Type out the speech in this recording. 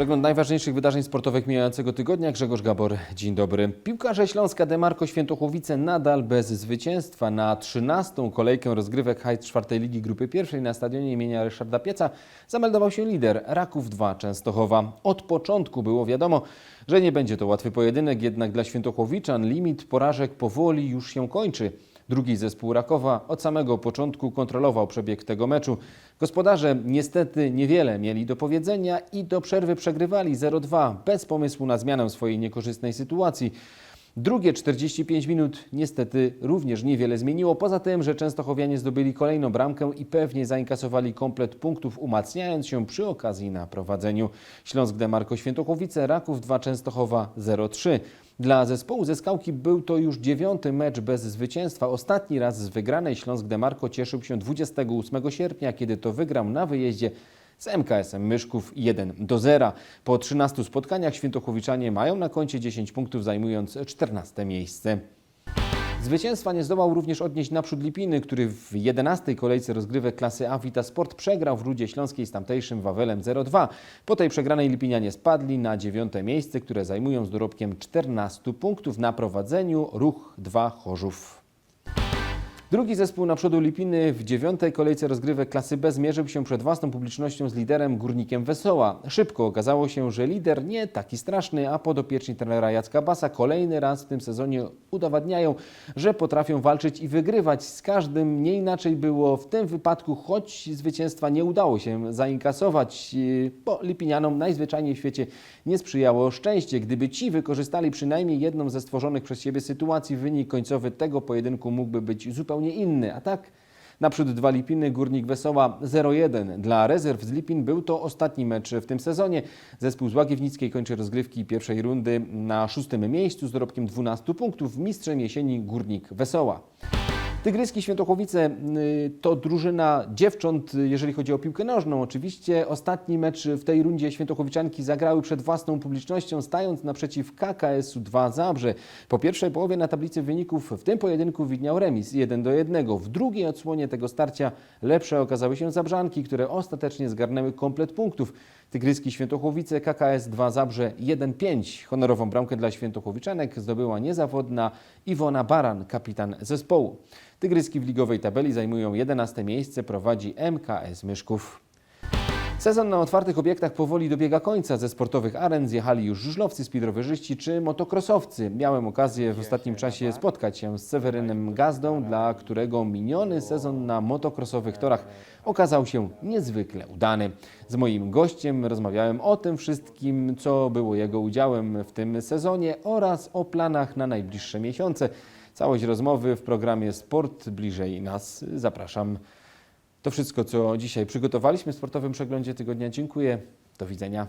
Przegląd najważniejszych wydarzeń sportowych mijającego tygodnia. Grzegorz Gabor, dzień dobry. Piłkarze Śląska Demarko Świętochłowice nadal bez zwycięstwa. Na 13. kolejkę rozgrywek High czwartej Ligi Grupy Pierwszej na stadionie imienia Ryszarda Pieca zameldował się lider Raków 2 Częstochowa. Od początku było wiadomo, że nie będzie to łatwy pojedynek, jednak dla Świętochłowiczan limit porażek powoli już się kończy. Drugi zespół Rakowa od samego początku kontrolował przebieg tego meczu. Gospodarze niestety niewiele mieli do powiedzenia i do przerwy przegrywali 0-2 bez pomysłu na zmianę swojej niekorzystnej sytuacji. Drugie 45 minut niestety również niewiele zmieniło, poza tym, że Częstochowianie zdobyli kolejną bramkę i pewnie zainkasowali komplet punktów, umacniając się przy okazji na prowadzeniu. Śląsk Demarko Świętochłowice, Raków 2 Częstochowa 0-3. Dla zespołu ze Skałki był to już dziewiąty mecz bez zwycięstwa. Ostatni raz z wygranej Śląsk Demarko cieszył się 28 sierpnia, kiedy to wygrał na wyjeździe z MKS-em Myszków 1 do 0. Po 13 spotkaniach Świętochłowiczanie mają na koncie 10 punktów, zajmując 14 miejsce. Zwycięstwa nie zdołał również odnieść naprzód Lipiny, który w 11 kolejce rozgrywek klasy A Vita Sport przegrał w Rudzie Śląskiej z tamtejszym Wawelem 0-2. Po tej przegranej Lipinianie spadli na dziewiąte miejsce, które zajmują z dorobkiem 14 punktów na prowadzeniu Ruch 2 Chorzów. Drugi zespół na przodu Lipiny w dziewiątej kolejce rozgrywek klasy B zmierzył się przed własną publicznością z liderem Górnikiem Wesoła. Szybko okazało się, że lider nie taki straszny, a podopieczni trenera Jacka Basa kolejny raz w tym sezonie udowadniają, że potrafią walczyć i wygrywać z każdym. Nie inaczej było w tym wypadku, choć zwycięstwa nie udało się zainkasować, yy, bo Lipinianom najzwyczajniej w świecie nie sprzyjało szczęście. Gdyby ci wykorzystali przynajmniej jedną ze stworzonych przez siebie sytuacji, wynik końcowy tego pojedynku mógłby być zupełnie inny. A tak Naprzód dwa Lipiny, Górnik Wesoła 0-1. Dla rezerw z Lipin był to ostatni mecz w tym sezonie. Zespół z Łagiewnickiej kończy rozgrywki pierwszej rundy na szóstym miejscu z dorobkiem 12 punktów. Mistrzem jesieni Górnik Wesoła. Tygryski Świętochłowice y, to drużyna dziewcząt, jeżeli chodzi o piłkę nożną. Oczywiście ostatni mecz w tej rundzie Świętochłowiczanki zagrały przed własną publicznością, stając naprzeciw KKS-u 2 Zabrze. Po pierwszej połowie na tablicy wyników w tym pojedynku widniał remis 1 do 1. W drugiej odsłonie tego starcia lepsze okazały się Zabrzanki, które ostatecznie zgarnęły komplet punktów. Tygryski Świętochłowice, KKS 2 Zabrze 1-5. Honorową bramkę dla Świętochłowiczanek zdobyła niezawodna Iwona Baran, kapitan zespołu. Tygryski w ligowej tabeli zajmują 11 miejsce, prowadzi MKS Myszków. Sezon na otwartych obiektach powoli dobiega końca. Ze sportowych aren zjechali już żużlowcy, speedrowerzysci czy motokrosowcy. Miałem okazję w ostatnim czasie spotkać się z Sewerynem Gazdą, dla którego miniony sezon na motokrosowych torach okazał się niezwykle udany. Z moim gościem rozmawiałem o tym wszystkim, co było jego udziałem w tym sezonie oraz o planach na najbliższe miesiące. Całość rozmowy w programie Sport bliżej nas. Zapraszam. To wszystko, co dzisiaj przygotowaliśmy w sportowym przeglądzie tygodnia. Dziękuję. Do widzenia.